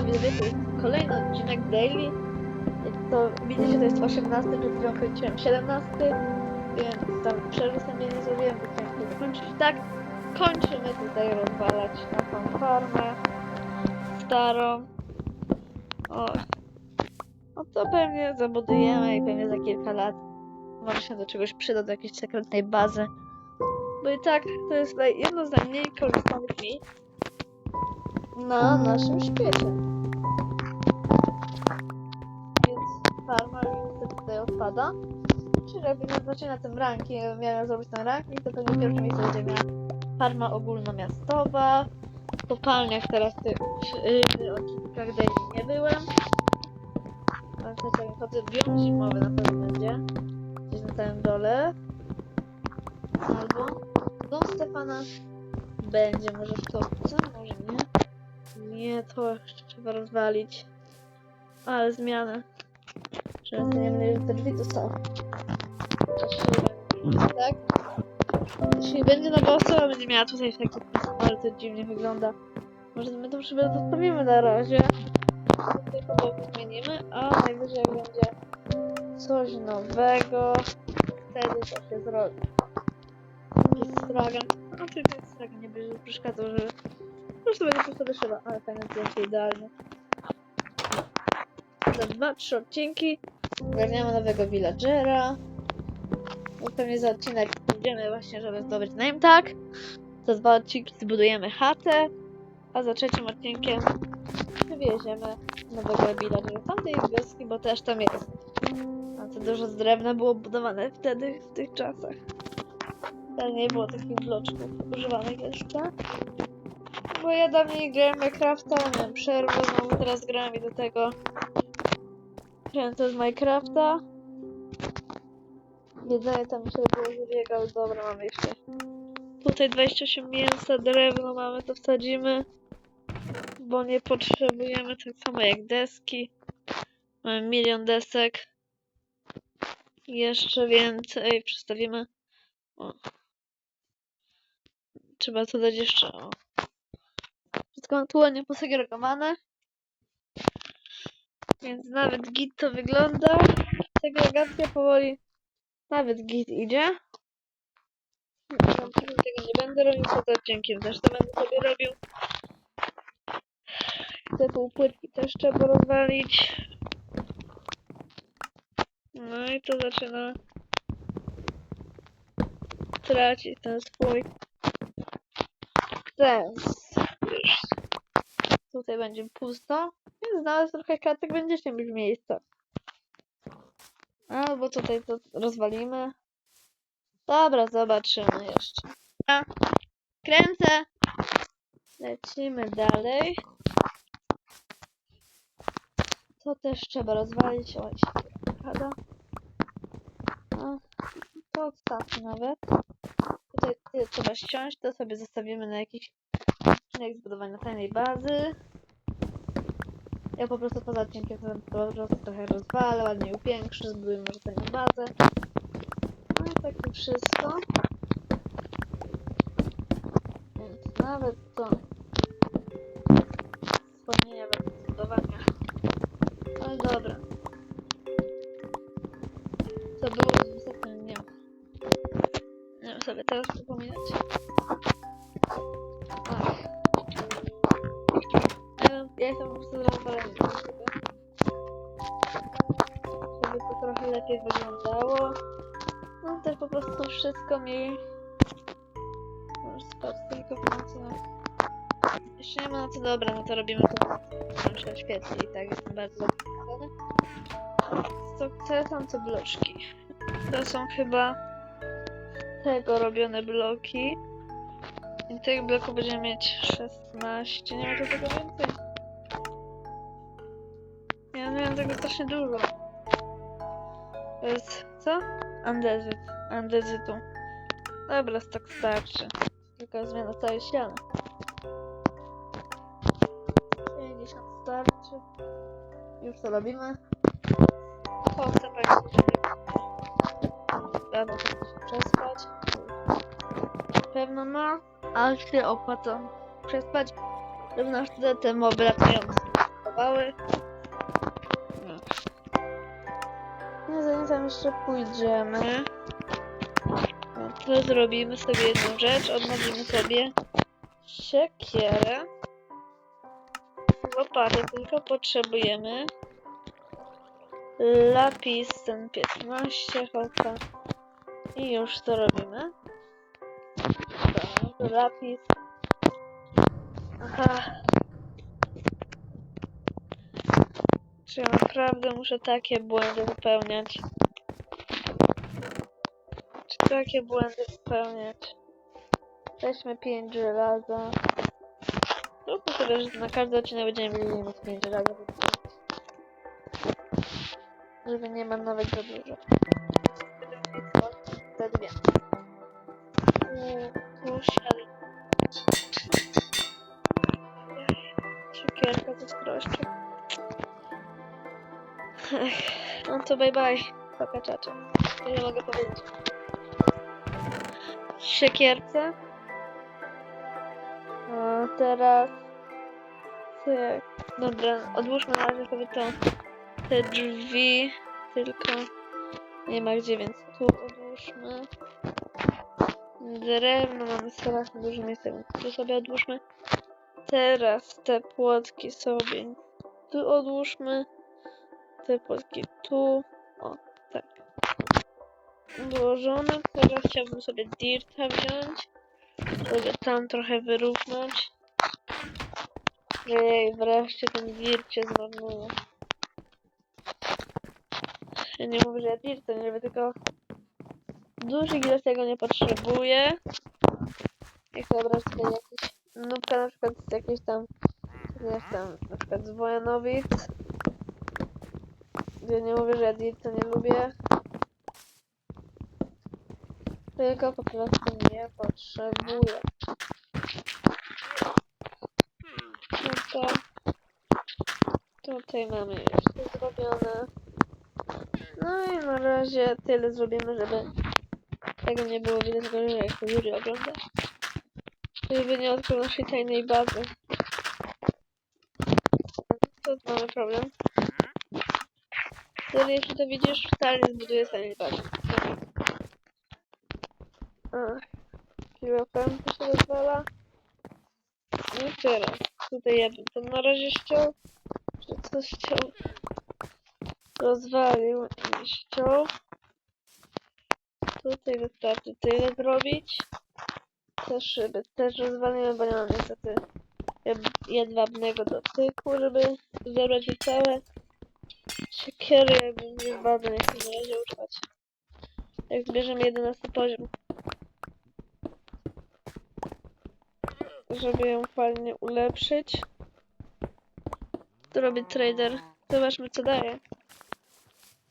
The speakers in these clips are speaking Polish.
Siema, widzowie, to jest kolejny odcinek Daily. To widzicie, to jest 18, przed chwilą kończyłem 17, więc tam przerwy sobie nie zrobiłem, bo chciałem to zakończyć. Tak, kończymy tutaj rozwalać naszą farmę starą. O, no to pewnie zabudujemy i pewnie za kilka lat może się do czegoś przyda, do jakiejś sekretnej bazy. Bo i tak to jest jedno z najmniej korzystanych miejsc na naszym świecie. Odpada. Czyli znaczy na tym ranking, miałem zrobić ten ranking, to pewnie pierwsze miejsce będzie miała farma ogólnomiastowa. W kopalniach teraz w tych yy, odcinkach daily nie byłem. Ale jak chodzę, biom zimowy na pewno będzie. Gdzieś na samym dole. Albo dom Stefana będzie może w topce, może nie. Nie, to jeszcze trzeba rozwalić. Ale zmiany. Że nie te drzwi są. Tak? Jeśli będzie nowa osoba, będzie miała tutaj taki ale to dziwnie wygląda. Może my to sobie zostawimy na razie. Tutaj powoli zmienimy, a najwyżej będzie coś nowego, wtedy to się zrobi. Jakiś stragan. No to ten stragan nie będzie przeszkadzał, że prostu będzie po prostu szyba, ale fajne zdjęcie idealnie. Za dwa, trzy odcinki ogarniamy nowego villagera. No pewnie za odcinek idziemy właśnie, żeby zdobyć name tag. Za dwa odcinki zbudujemy chatę, a za trzecim odcinkiem wywieziemy nowego villagera tamtej wioski, bo też tam jest. A to dużo z drewna było budowane wtedy, w tych czasach. Ale nie było takich bloczków używanych jeszcze. Bo ja dawniej grałem Minecrafta, miałem przerwę, no teraz grałem i do tego kręcę z Minecrafta. Jedzenie tam się ale dobra, mamy jeszcze tutaj 28 mięsa, drewno mamy, to wsadzimy, bo nie potrzebujemy tak samo jak deski. Mamy milion desek. Jeszcze więcej przestawimy. O. Trzeba to dać jeszcze. O. Wszystko mam tu ładnie posegregowane. Więc nawet git to wygląda. Segregacja powoli nawet git idzie. Tego nie będę robił, co to odcinkiem też to będę sobie robił. Te półpłytki też trzeba rozwalić. No i to zaczyna tracić ten swój sens. Już tutaj będzie pusto, więc znaleźć trochę kartek będziecie mieć miejsca. Albo tutaj to rozwalimy. Dobra, zobaczymy jeszcze. Kręcę. Lecimy dalej. To też trzeba rozwalić. Oj, się pada. A, to odstawmy nawet. Tutaj tyle trzeba ściąć, to sobie zostawimy na jakiś odcinek zbudowania tajnej bazy. Ja po prostu poza odcinkiem po prostu trochę rozwalę, ładnie upiększę, zbuduję może tajną bazę. No i tak to wszystko. Więc nawet to po prostu wszystko mi... Może spać tylko w nocy. Jeśli nie ma nocy, dobra, no to robimy to. Nam się oświetli i tak jestem bardzo zadowolony. To te tam te bloczki. To są chyba tego robione bloki. I tych bloków będziemy mieć 16. Nie ma tego więcej. Ja miałem tego strasznie dużo. Jest co? Andezyt. Andezytu. Dobra, tak starczy. Tylko zmiana całej ściany. 50 starczy. Już to robimy. Chcę powiedzieć, Rano się przespać. Pewno no, ale się opłaca przespać. Na wtedy te moby latające. Tam jeszcze pójdziemy, no to zrobimy sobie jedną rzecz. Odnowimy sobie siekierę. Łopaty tylko potrzebujemy. Lapis ten 15 hopa. I już to robimy. Tak, lapis. Aha. Czy naprawdę muszę takie błędy popełniać? Takie błędy popełniać? Weźmy 5 żelaza. Zróbmy sobie, że na każdy odcinek będziemy mieli limit 5 żelaza. Żeby nie marnować za dużo. Te dwie. Tu siadaj. Cukierka ze. Ech, No to bye bye, pakaczacze. To nie mogę powiedzieć. Siekierce. A teraz... Tak. Dobra, odłóżmy na razie sobie to. Te drzwi. Tylko... Nie ma gdzie, więc tu odłóżmy. Drewno mamy strasznie dużo miejsca, więc tu sobie odłóżmy. Teraz te płotki sobie tu odłóżmy. Te płotki tu. O, Ułożone. Teraz chciałbym sobie dirta wziąć. Żeby tam trochę wyrównać. Jej, wreszcie ten dirt się zmarnuje. Ja nie mówię, że ja dirta nie lubię, tylko duży ilość tego nie potrzebuję. Jak zabrać sobie jakiś nubka na przykład z jakiejś tam jak tam na przykład z Wojanowic. Ja nie mówię, że ja dirta nie lubię. Tylko po prostu nie potrzebuję. No to tutaj mamy już to zrobione. No i na razie tyle zrobimy, żeby tego nie było widać, że jak to Yuri ogląda. Żeby nie odkrył naszej tajnej bazy. To mamy problem. Wtedy jeśli to widzisz, wcale nie zbuduję tajnej bazy. Kilofem to się rozwala. No i teraz, tutaj bym to na razie ściął. Czy coś ściął? Rozwalił i ściął. Tutaj wystarczy tyle zrobić. Te szyby też rozwaliłem, bo nie mam niestety jed- jedwabnego dotyku, żeby zebrać je całe. Siekiery bardzo nie chcę na razie używać. Jak zbierzemy 11 poziom. Żeby ją fajnie ulepszyć. To robi trader. Zobaczmy co daje.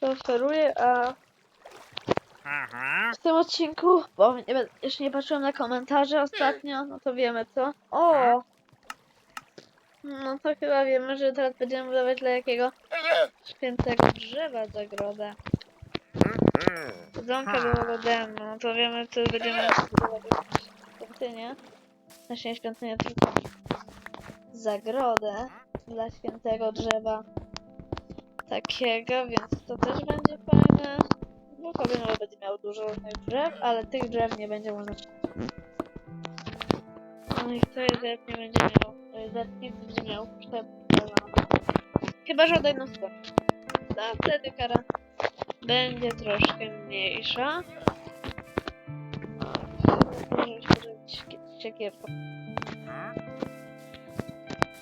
Co oferuje, a w tym odcinku, bo nie, jeszcze nie patrzyłam na komentarze ostatnio, no to wiemy co. O! No to chyba wiemy, że teraz będziemy budować dla jakiego świętego drzewa zagrodę. Dzonka była demo, no to wiemy, co będziemy budować jakąś świątynię. Nie świątynię, tylko zagrodę dla świętego drzewa takiego, więc to też będzie fajne. No powiem, że będzie miał dużo różnych drzew, ale tych drzew nie będzie można. No i kto je zep nie będzie miał. To jest zep nic nie będzie miał. Chyba, że na stronę. To wtedy kara będzie troszkę mniejsza. Może siekierką.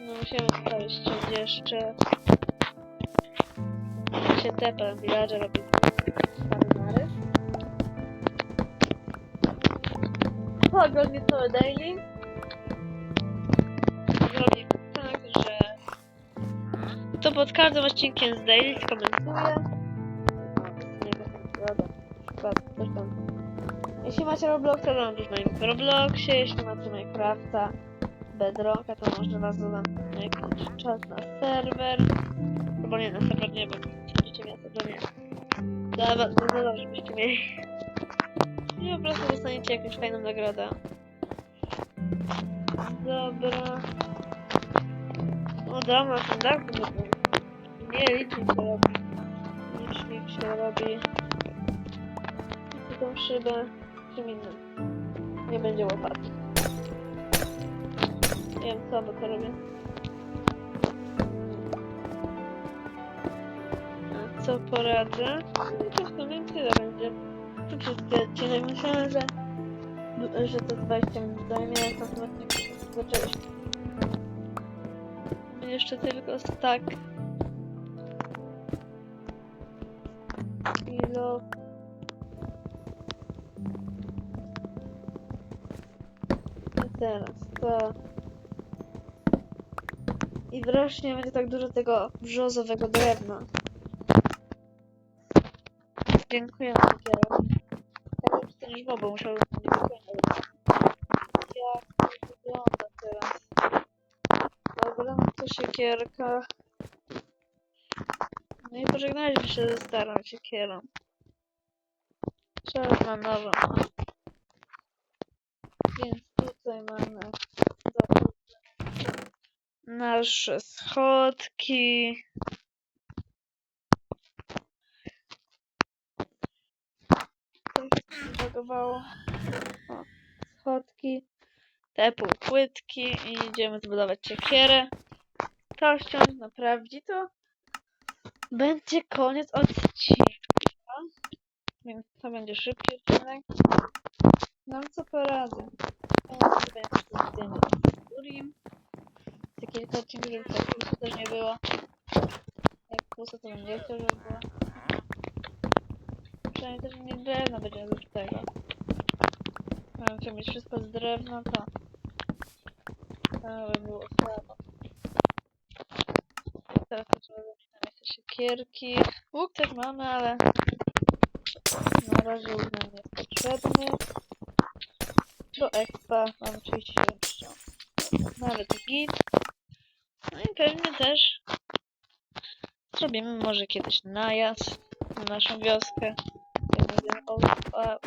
No musimy sprawić jeszcze się tepę, villager robi marynary. Pogląd cały daily. Zrobię tak, że to pod każdym odcinkiem z daily skomentuję. Nie wiem, zgoda. Przykład coś tam. Jeśli macie Robloxa, to napisz na Robloxie, jeśli macie Minecrafta, Bedrocka, to może was dodam jakiś czas na serwer. Albo nie, na serwer nie wiem. Będziecie miasto, to nie. Dobra, to dobra, żebyście mieli. I po prostu dostaniecie jakąś fajną nagrodę. Dobra. O, dam na tym dachu. bo to Nie, licznik się robi. Licznik się robi. Tą szybę czym innym. Nie będzie łopaty. Nie wiem co, bo to robię. Co poradzę? No to w sumie tyle będzie. To wszystkie odcinek. Myślałem, że, że to 20 minut zajmie, na tym odcinku zaczęliśmy. Jeszcze tylko stack. To. I wreszcie będzie tak dużo tego brzozowego drewna. Dziękuję Makiero. Tak ten żwo, bo musiał nie wyglądać. Jak to wygląda teraz? Dobra, to siekierka. No i pożegnaliśmy się ze starą siekierą. Czas na nową. Więc tutaj mamy dobra, nasze schodki. Tak się zabagowało. O, schodki. Te półpłytki i idziemy zbudować siekierę. To ściąć, naprawić i to będzie koniec odcinka. Więc to będzie szybki odcinek. No co poradzę. Będzie zdjęcie Urim. Te kilka odcinków, żeby tak pusto też nie było. Jak pusto to bym nie chciał, żeby było. Przynajmniej też nie drewno będzie do tego. Mam chciał mieć wszystko z drewna, to to by było słabo. Teraz to trzeba zrobić na miejsce siekierki. Łuk też mamy, ale na razie łuk nam jest potrzebny. Do expa mam 37 ścian. Nawet git. No pewnie też zrobimy może kiedyś najazd na naszą wioskę. A-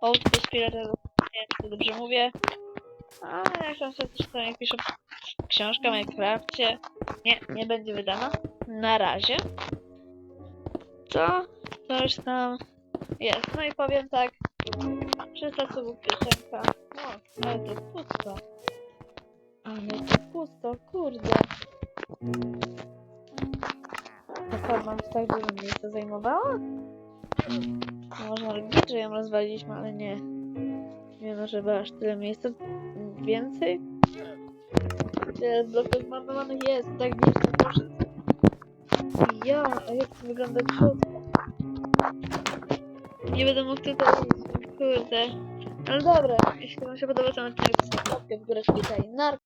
Old Conspirator, nie wiem czy dobrze mówię. A jak tam sobie też tutaj piszę książka o Minecrafcie. Nie, nie będzie wydana. Na razie. To coś tam jest. No i powiem tak. 300 subów piosenka. O, ale to pusto. Ale to pusto, kurde. Ta farma w tak dużo miejsca zajmowała? Może nawet że ją rozwaliliśmy, ale nie. Nie no, żeby aż tyle miejsca więcej. Tyle bloków marnowanych jest, tak blisko poszedł. Ja, a jak to wygląda środku? Nie będę mógł tutaj kurde. Ale dobra, jeśli wam się podoba ten to zostawcie w górę, na